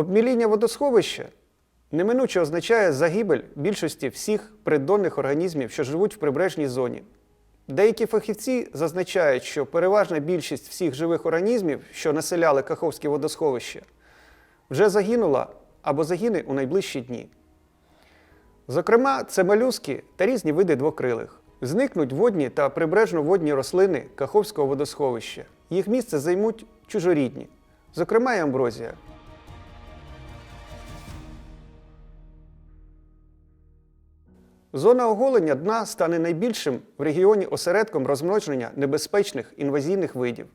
Обміління водосховища неминуче означає загибель більшості всіх придонних організмів, що живуть в прибережній зоні. Деякі фахівці зазначають, що переважна більшість всіх живих організмів, що населяли Каховське водосховище, вже загинула або загине у найближчі дні. Зокрема, це молюски та різні види двокрилих. Зникнуть водні та прибережно-водні рослини Каховського водосховища. Їх місце займуть чужорідні, зокрема і амброзія. Зона оголення дна стане найбільшим в регіоні осередком розмноження небезпечних інвазійних видів.